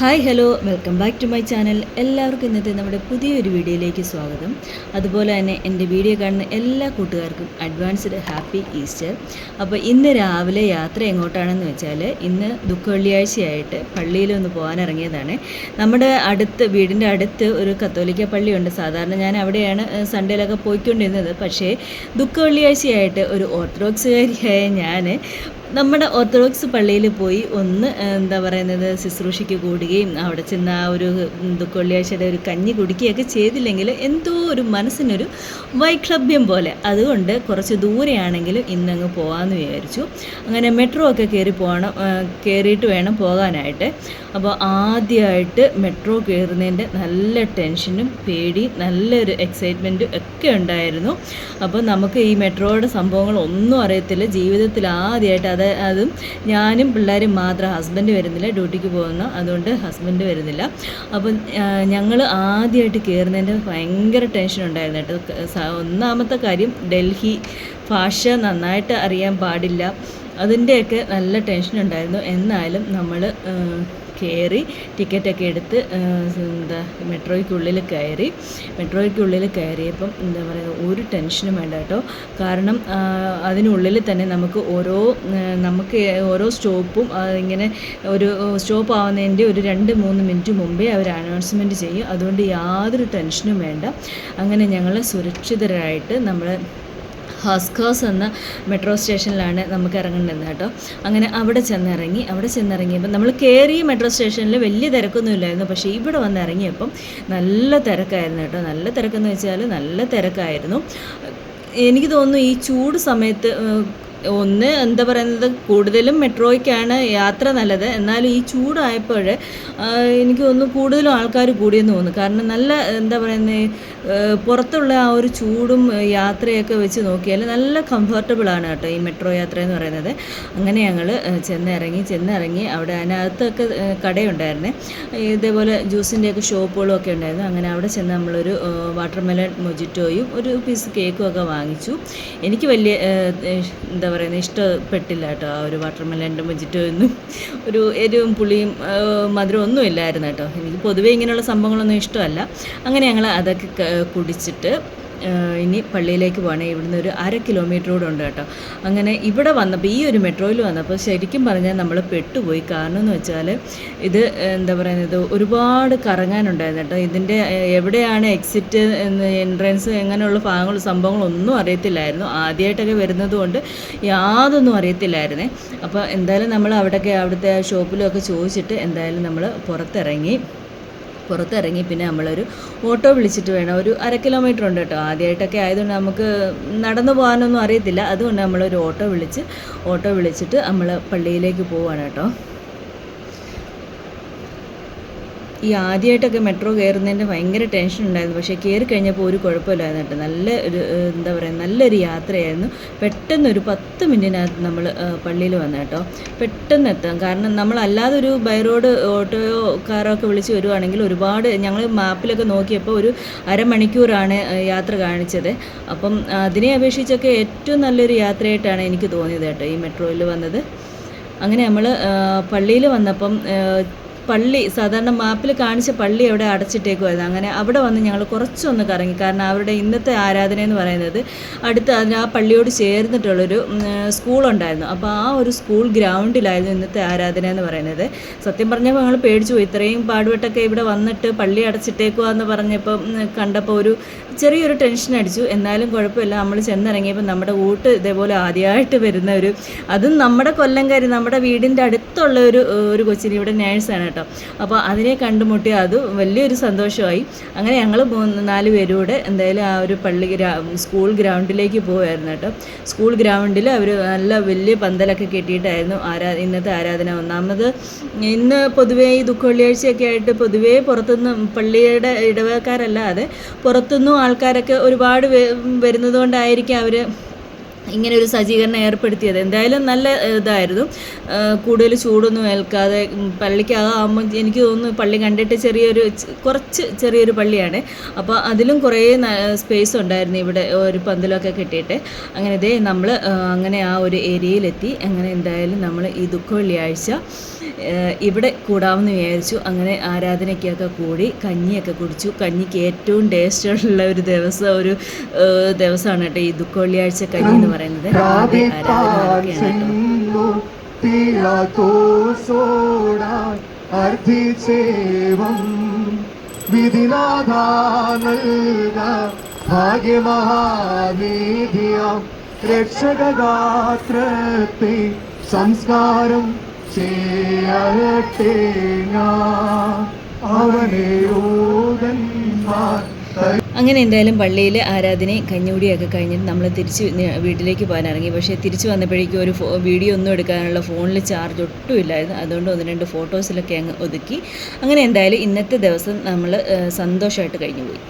Hi hello welcome back to my channel എല്ലാവർക്കും ഇന്നത്തെ നമ്മുടെ പുതിയൊരു വീഡിയോയിലേക്ക് സ്വാഗതം. അതുപോലെ തന്നെ എന്റെ വീഡിയോ കാണുന്ന എല്ലാ കൂട്ടുകാർക്കും അഡ്വാൻസ്ഡ് ഹാപ്പി ഈസ്റ്റർ അപ്പോൾ ഇന്ന് രാവിലെ യാത്ര എങ്ങോട്ടാണെന്ന് വെച്ചാൽ ഇന്ന് ദുഃഖ വെള്ളിയാഴ്ചയായിട്ട് പള്ളിയിലൊന്ന് പോകാൻ ഇറങ്ങിയതാണ് നമ്മുടെ അടുത്ത് വീടിന്റെ അടുത്ത് ഒരു കത്തോലിക്ക പള്ളിയുണ്ട്. സാധാരണ ഞാൻ അവിടെയാണ് സൺഡേയിലൊക്കെ പോയിക്കൊണ്ടിരുന്നത്. പക്ഷേ ദുഃഖ വെള്ളിയാഴ്ചയായിട്ട് ഒരു ഓർത്തഡോക്സുകാരിയായ ഞാൻ നമ്മുടെ ഓർത്തഡോക്സ് പള്ളിയിൽ പോയി ഒന്ന് എന്താ പറയുന്നത് ശുശ്രൂഷയ്ക്ക് കൂടുകയും അവിടെ ചെന്ന് ആ ഒരു ദുഃഖവെള്ളിയാഴ്ചയുടെ ഒരു കഞ്ഞി കുടിക്കുകയൊക്കെ ചെയ്തില്ലെങ്കിൽ എന്തോ ഒരു മനസ്സിനൊരു വൈക്ലഭ്യം പോലെ. അതുകൊണ്ട് കുറച്ച് ദൂരെയാണെങ്കിലും ഇന്നങ്ങ് പോകാമെന്ന് വിചാരിച്ചു. അങ്ങനെ മെട്രോ ഒക്കെ കയറി പോകണം കയറിയിട്ട് വേണം പോകാനായിട്ട്. അപ്പോൾ ആദ്യമായിട്ട് മെട്രോ കയറുന്നതിന്റെ നല്ല ടെൻഷനും പേടിയും നല്ലൊരു എക്സൈറ്റ്മെന്റും ഒക്കെ ഉണ്ടായിരുന്നു. അപ്പോൾ നമുക്ക് ഈ മെട്രോയുടെ സംഭവങ്ങളൊന്നും അറിയത്തില്ല. ജീവിതത്തിൽ ആദ്യമായിട്ട് അത് അതും ഞാനും പിള്ളേരും മാത്രം ഹസ്ബൻഡ് വരുന്നില്ല ഡ്യൂട്ടിക്ക് പോകുന്നു. അതുകൊണ്ട് ഹസ്ബൻഡ് വരുന്നില്ല. അപ്പം ഞങ്ങൾ ആദ്യമായിട്ട് കയറുന്നതിന്റെ ഭയങ്കര ടെൻഷൻ ഉണ്ടായിരുന്നു കേട്ടോ. ഒന്നാമത്തെ കാര്യം ഡൽഹി ഭാഷ നന്നായിട്ട് അറിയാൻ പാടില്ല. അതിന്റെയൊക്കെ നല്ല ടെൻഷൻ ഉണ്ടായിരുന്നു. എന്നാലും നമ്മൾ കയറി ടിക്കറ്റൊക്കെ എടുത്ത് എന്താ മെട്രോയ്ക്കുള്ളിൽ കയറി. മെട്രോയ്ക്കുള്ളിൽ കയറിയപ്പം എന്താ പറയുക ഒരു ടെൻഷനും വേണ്ട കേട്ടോ. കാരണം അതിനുള്ളിൽ തന്നെ നമുക്ക് ഓരോ നമുക്ക് ഓരോ സ്റ്റോപ്പും ഇങ്ങനെ ഒരു സ്റ്റോപ്പ് ആവുന്നതിന്റെ ഒരു രണ്ട് മൂന്ന് മിനിറ്റ് മുമ്പേ അവർ അനൗൺസ്മെന്റ് ചെയ്യും. അതുകൊണ്ട് യാതൊരു ടെൻഷനും വേണ്ട. അങ്ങനെ ഞങ്ങൾ സുരക്ഷിതരായിട്ട് നമ്മൾ ഹസ്കോസ് എന്ന മെട്രോ സ്റ്റേഷനിലാണ് നമുക്ക് ഇറങ്ങേണ്ടത് കേട്ടോ. അങ്ങനെ അവിടെ ചെന്നിറങ്ങി അവിടെ ചെന്നിറങ്ങിയപ്പോൾ നമ്മൾ കയറി മെട്രോ സ്റ്റേഷനിൽ വലിയ തിരക്കൊന്നും ഇല്ലായിരുന്നു. പക്ഷേ ഇവിടെ വന്ന് ഇറങ്ങിയപ്പം നല്ല തിരക്കായിരുന്നു കേട്ടോ. നല്ല തിരക്കെന്ന് വെച്ചാൽ നല്ല തിരക്കായിരുന്നു. എനിക്ക് തോന്നുന്നു ഈ ചൂട് സമയത്ത് ഒന്ന് എന്താ പറയുന്നത് കൂടുതലും മെട്രോയ്ക്കാണ് യാത്ര നല്ലത്. എന്നാലും ഈ ചൂടായപ്പോൾ എനിക്ക് ഒന്ന് കൂടുതലും ആൾക്കാർ കൂടിയെന്ന് തോന്നുന്നു. കാരണം നല്ല എന്താ പറയുന്നത് പുറത്തുള്ള ആ ഒരു ചൂടും യാത്രയൊക്കെ വെച്ച് നോക്കിയാൽ നല്ല കംഫർട്ടബിൾ ആണ് കേട്ടോ ഈ മെട്രോ യാത്ര എന്ന് പറയുന്നത്. അങ്ങനെ ഞങ്ങൾ ചെന്നിറങ്ങി ചെന്നിറങ്ങി അവിടെ അതിനകത്തൊക്കെ കടയുണ്ടായിരുന്നു. ഇതേപോലെ ജ്യൂസിന്റെയൊക്കെ ഷോപ്പുകളും ഒക്കെ ഉണ്ടായിരുന്നു. അങ്ങനെ അവിടെ ചെന്ന് നമ്മളൊരു വാട്ടർമെലൺ മൊജിറ്റോയും ഒരു പീസ് കേക്കും ഒക്കെ വാങ്ങിച്ചു. എനിക്ക് വലിയ എന്താ പറയുന്നത് ഇഷ്ടപ്പെട്ടില്ല കേട്ടോ. ആ ഒരു വാട്ടർ മെലന്റെ മൊജിറ്റോ ഒന്നും ഒരു എരിവും പുളിയും മധുരം ഒന്നും ഇല്ലായിരുന്നു കേട്ടോ. എനിക്ക് പൊതുവേ ഇങ്ങനെയുള്ള സംഭവങ്ങളൊന്നും ഇഷ്ടമല്ല. അങ്ങനെ ഞങ്ങൾ അതൊക്കെ കുടിച്ചിട്ട് ഇനി പള്ളിയിലേക്ക് പോകണേ ഇവിടുന്ന് ഒരു അര കിലോമീറ്റർ ഉണ്ട് കേട്ടോ. അങ്ങനെ ഇവിടെ വന്നപ്പോൾ ഈ ഒരു മെട്രോയിൽ വന്നപ്പോൾ ശരിക്കും പറഞ്ഞാൽ നമ്മൾ പെട്ടുപോയി. കാരണം എന്ന് വെച്ചാൽ ഇത് എന്താ പറയുന്നത് ഒരുപാട് കറങ്ങാനുണ്ടായിരുന്നു കേട്ടോ. ഇതിന്റെ എവിടെയാണ് എക്സിറ്റ് എൻട്രൻസ് എങ്ങനെയുള്ള ഭാഗങ്ങൾ സംഭവങ്ങളൊന്നും അറിയത്തില്ലായിരുന്നു. ആദ്യമായിട്ടൊക്കെ വരുന്നത് കൊണ്ട് യാതൊന്നും അറിയത്തില്ലായിരുന്നേ. അപ്പോൾ എന്തായാലും നമ്മൾ അവിടെയൊക്കെ അവിടുത്തെ ഷോപ്പിലൊക്കെ ചോദിച്ചിട്ട് എന്തായാലും നമ്മൾ പുറത്തിറങ്ങി. പുറത്തിറങ്ങി പിന്നെ നമ്മളൊരു ഓട്ടോ വിളിച്ചിട്ട് വേണം. ഒരു അര കിലോമീറ്റർ ഉണ്ട് കേട്ടോ. ആദ്യമായിട്ടൊക്കെ ആയതുകൊണ്ട് നമുക്ക് നടന്നു പോകാനൊന്നും അറിയത്തില്ല. അതുകൊണ്ട് നമ്മളൊരു ഓട്ടോ വിളിച്ച് ഓട്ടോ വിളിച്ചിട്ട് നമ്മൾ പള്ളിയിലേക്ക് പോവാണ് കേട്ടോ. ഈ ആദ്യമായിട്ടൊക്കെ മെട്രോ കയറുന്നതിന്റെ ഭയങ്കര ടെൻഷൻ ഉണ്ടായിരുന്നു. പക്ഷേ കയറി കഴിഞ്ഞപ്പോൾ ഒരു കുഴപ്പമില്ലായിരുന്നു കേട്ടോ. നല്ല ഒരു എന്താ പറയുക നല്ലൊരു യാത്രയായിരുന്നു. പെട്ടെന്ന് ഒരു പത്ത് മിനിറ്റിനകത്ത് നമ്മൾ പള്ളിയിൽ വന്നു കേട്ടോ. പെട്ടെന്ന് എത്താം. കാരണം നമ്മളല്ലാതെ ഒരു ബൈ റോഡ് ഓട്ടോയോ കാറോ ഒക്കെ വിളിച്ച് വരുവാണെങ്കിൽ ഒരുപാട് ഞങ്ങൾ മാപ്പിലൊക്കെ നോക്കിയപ്പോൾ ഒരു അരമണിക്കൂറാണ് യാത്ര കാണിച്ചത്. അപ്പം അതിനെ അപേക്ഷിച്ചൊക്കെ ഏറ്റവും നല്ലൊരു യാത്രയായിട്ടാണ് എനിക്ക് തോന്നിയത് കേട്ടോ ഈ മെട്രോയിൽ വന്നത്. അങ്ങനെ നമ്മൾ പള്ളിയിൽ വന്നപ്പം പള്ളി സാധാരണ മാപ്പിൽ കാണിച്ച പള്ളി അവിടെ അടച്ചിട്ടേക്കുമായിരുന്നു അങ്ങനെ അവിടെ വന്ന് ഞങ്ങൾ കുറച്ചൊന്ന് കറങ്ങി. കാരണം അവരുടെ ഇന്നത്തെ ആരാധന എന്ന് പറയുന്നത് അടുത്ത് അതിന് ആ പള്ളിയോട് ചേർന്നിട്ടുള്ളൊരു സ്കൂളുണ്ടായിരുന്നു. അപ്പോൾ ആ ഒരു സ്കൂൾ ഗ്രൗണ്ടിലായിരുന്നു ഇന്നത്തെ ആരാധന എന്ന് പറയുന്നത്. സത്യം പറഞ്ഞപ്പോൾ ഞങ്ങൾ പേടിച്ചു പോയി. ഇത്രയും പാടുപെട്ടൊക്കെ ഇവിടെ വന്നിട്ട് പള്ളി അടച്ചിട്ടേക്കുക എന്ന് പറഞ്ഞപ്പോൾ കണ്ടപ്പോൾ ഒരു ചെറിയൊരു ടെൻഷൻ അടിച്ചു. എന്നാലും കുഴപ്പമില്ല. നമ്മൾ ചെന്നിറങ്ങിയപ്പോൾ നമ്മുടെ വീട്ട് ഇതേപോലെ ആദ്യമായിട്ട് വരുന്ന ഒരു അതും നമ്മുടെ കൊല്ലംകാരി നമ്മുടെ വീടിന്റെ അടുത്തുള്ള ഒരു ഒരു കൊച്ചിന് ഇവിടെ നേഴ്സാണ് കേട്ടോ. അപ്പോൾ അതിനെ കണ്ടുമുട്ടി അത് വലിയൊരു സന്തോഷമായി. അങ്ങനെ ഞങ്ങൾ മൂന്ന് നാല് പേരും കൂടെ എന്തായാലും ആ ഒരു പള്ളി സ്കൂൾ ഗ്രൗണ്ടിലേക്ക് പോവായിരുന്നു കേട്ടോ. സ്കൂൾ ഗ്രൗണ്ടിൽ അവർ നല്ല വലിയ പന്തലൊക്കെ കെട്ടിയിട്ടായിരുന്നു ആരാ ഇന്നത്തെ ആരാധന ഒന്നാമത്. ഇന്ന് പൊതുവേ ഈ ദുഃഖ വെള്ളിയാഴ്ചയൊക്കെ ആയിട്ട് പൊതുവേ പുറത്തുനിന്ന് പള്ളിയുടെ ഇടവേക്കാരല്ലാതെ പുറത്തുനിന്നും ആൾക്കാരൊക്കെ ഒരുപാട് വരുന്നതുകൊണ്ടായിരിക്കും വരുന്നത് അവർ ഇങ്ങനെ ഒരു സജ്ജീകരണം ഏർപ്പെടുത്തിയത്. എന്തായാലും നല്ല ഇതായിരുന്നു. കൂടുതൽ ചൂടൊന്നും ഏൽക്കാതെ പള്ളിക്കകമാകുമ്പോൾ എനിക്ക് തോന്നുന്നു പള്ളി കണ്ടിട്ട് ചെറിയൊരു കുറച്ച് ചെറിയൊരു പള്ളിയാണ്. അപ്പോൾ അതിലും കുറേ സ്പേസ് ഉണ്ടായിരുന്നു ഇവിടെ ഒരു പന്തലൊക്കെ കെട്ടിയിട്ട്. അങ്ങനെ ഇതേ നമ്മൾ അങ്ങനെ ആ ഒരു ഏരിയയിലെത്തി. അങ്ങനെ എന്തായാലും നമ്മൾ ഈ ദുഃഖ വെള്ളിയാഴ്ച ഇവിടെ കൂടാമെന്ന് വിചാരിച്ചു. അങ്ങനെ ആരാധനയ്ക്കൊക്കെ കൂടി കഞ്ഞിയൊക്കെ കുടിച്ചു. കഞ്ഞിക്ക് ഏറ്റവും ടേസ്റ്റുള്ള ഒരു ദിവസം ഒരു ദിവസമാണ് കേട്ടോ ഈ ദുഃഖ വെള്ളിയാഴ്ച കഞ്ഞി എന്ന് പറയുന്നത്. നൽക ഭാഗ്യമഹാനീതിയാം. രക്ഷകഗാത്രത്തെ സംസ്കാരം ചെയ്യട്ടെ ഞാൻ. അവനെ യൂതന്മാർ അങ്ങനെ എന്തായാലും പള്ളിയിൽ ആരാധനയും കഞ്ഞൂടിയൊക്കെ കഴിഞ്ഞിട്ട് നമ്മൾ തിരിച്ച് വീട്ടിലേക്ക് പോകാൻ ഇറങ്ങി പക്ഷേ തിരിച്ച് വന്നപ്പോഴേക്കും ഒരു വീഡിയോ ഒന്നും എടുക്കാനുള്ള ഫോണിൽ ചാർജ് ഒട്ടും ഇല്ലായിരുന്നു. അതുകൊണ്ട് ഒന്ന് രണ്ട് ഫോട്ടോസിലൊക്കെ അങ്ങ് ഒതുക്കി. അങ്ങനെ എന്തായാലും ഇന്നത്തെ ദിവസം നമ്മൾ സന്തോഷമായിട്ട് കഴിഞ്ഞു പോയി